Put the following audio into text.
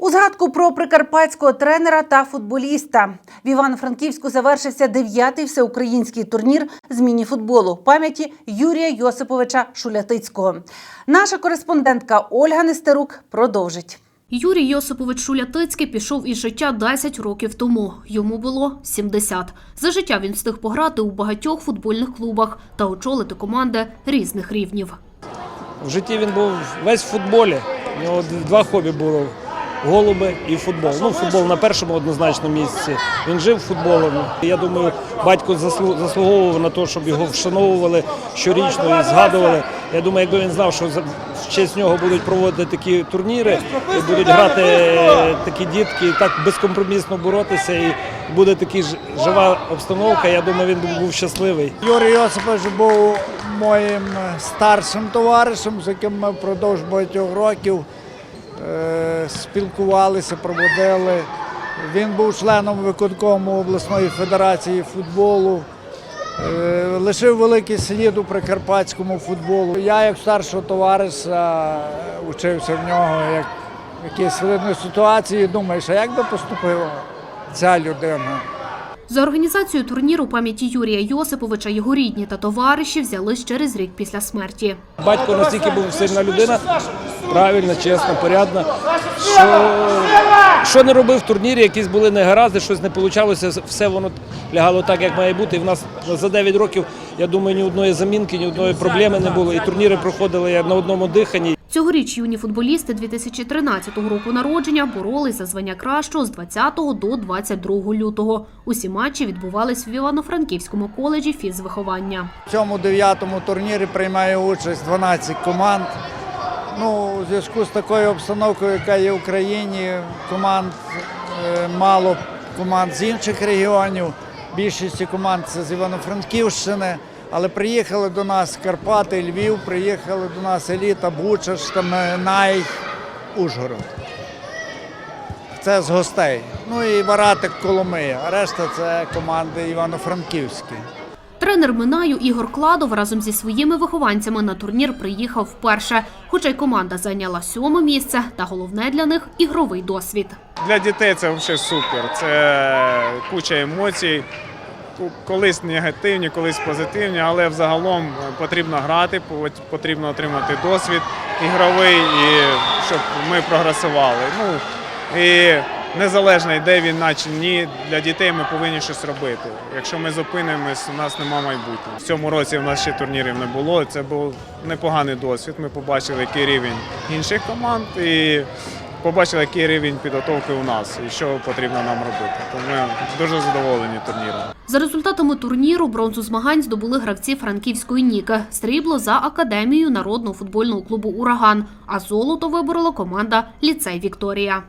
У згадку про прикарпатського тренера та футболіста в Івано-Франківську завершився дев'ятий всеукраїнський турнір з міні-футболу пам'яті Юрія Йосиповича Шулятицького. Наша кореспондентка Ольга Нестерук продовжить. Юрій Йосипович Шулятицький пішов із життя 10 років тому. Йому було 70. За життя він встиг пограти у багатьох футбольних клубах та очолити команди різних рівнів. В житті він був весь в футболі. У нього два хобі було голуби і футбол. Ну, футбол на першому однозначно місці. Він жив футболом. Я думаю, батько заслу- заслуговував на те, щоб його вшановували щорічно і згадували. Я думаю, якби він знав, що за- в честь нього будуть проводити такі турніри, і будуть грати е, такі дітки, і так безкомпромісно боротися, і буде така ж- жива обстановка. Я думаю, він був щасливий. Юрій Йосипович був моїм старшим товаришем, з яким ми впродовж багатьох років спілкувалися, проводили. Він був членом виконкому обласної федерації футболу. Е, Лишив великий слід у прикарпатському футболу. Я, як старшого товариша, е, учився в нього, як в якійсь складної ситуації, думаєш, а як би поступила ця людина? За організацію турніру пам'яті Юрія Йосиповича його рідні та товариші взялись через рік після смерті. Батько настільки був сильна людина, правильна, чесна, порядна, що, що не робив в турнірі, якісь були негаразди, щось не вийшло, все воно лягало так, як має бути. І в нас за 9 років, я думаю, ні одної замінки, ні одної проблеми не було. І турніри проходили на одному диханні. Цьогоріч юні футболісти 2013 року народження боролись за звання кращого з 20 до 22 лютого. Усі матчі відбувались в Івано-Франківському коледжі фізвиховання. В цьому дев'ятому турнірі приймає участь 12 команд. Ну, у зв'язку з такою обстановкою, яка є в Україні, команд е, мало команд з інших регіонів. Більшість команд це з Івано-Франківщини. Але приїхали до нас Карпати, Львів, приїхали до нас Еліта, Буча, Штамнай, Ужгород. Це з гостей. Ну і Варатик Коломия. А решта це команди Івано-Франківські. Тренер Минаю Ігор Кладов разом зі своїми вихованцями на турнір приїхав вперше. Хоча й команда зайняла сьоме місце, та головне для них ігровий досвід. Для дітей це взагалі супер. Це куча емоцій. Колись негативні, колись позитивні, але взагалом потрібно грати, пот- потрібно отримати досвід ігровий, і щоб ми прогресували. Ну і незалежно йде війна чи ні, для дітей ми повинні щось робити. Якщо ми зупинимось, у нас немає майбутнього. В цьому році в нас ще турнірів не було. Це був непоганий досвід. Ми побачили, який рівень інших команд і побачили, який рівень підготовки у нас і що потрібно нам робити. Тому ми дуже задоволені турніром. За результатами турніру бронзу змагань здобули гравці франківської Ніки, срібло за академією народного футбольного клубу Ураган, а золото виборола команда Ліцей Вікторія.